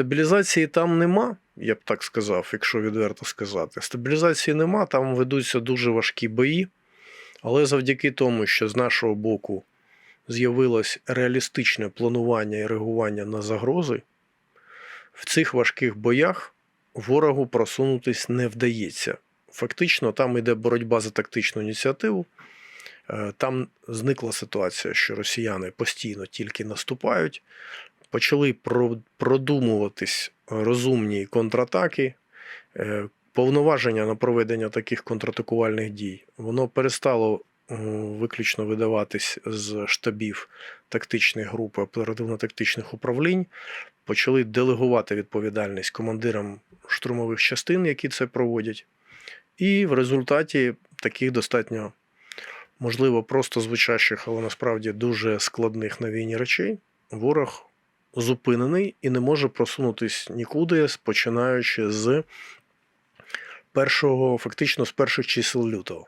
Стабілізації там нема, я б так сказав, якщо відверто сказати. Стабілізації нема, там ведуться дуже важкі бої. Але завдяки тому, що з нашого боку з'явилось реалістичне планування і реагування на загрози, в цих важких боях ворогу просунутись не вдається. Фактично, там йде боротьба за тактичну ініціативу. Е, Там зникла ситуація, що росіяни постійно тільки наступають, почали продумуватись розумні контратаки. Е, Повноваження на проведення таких контратакувальних дій воно перестало е, виключно видаватись з штабів тактичних груп оперативно-тактичних управлінь. Почали делегувати відповідальність командирам штурмових частин, які це проводять. І в результаті таких достатньо, можливо, просто звучащих, але насправді дуже складних на війні речей, ворог зупинений і не може просунутись нікуди, починаючи з першого, фактично з перших чисел лютого.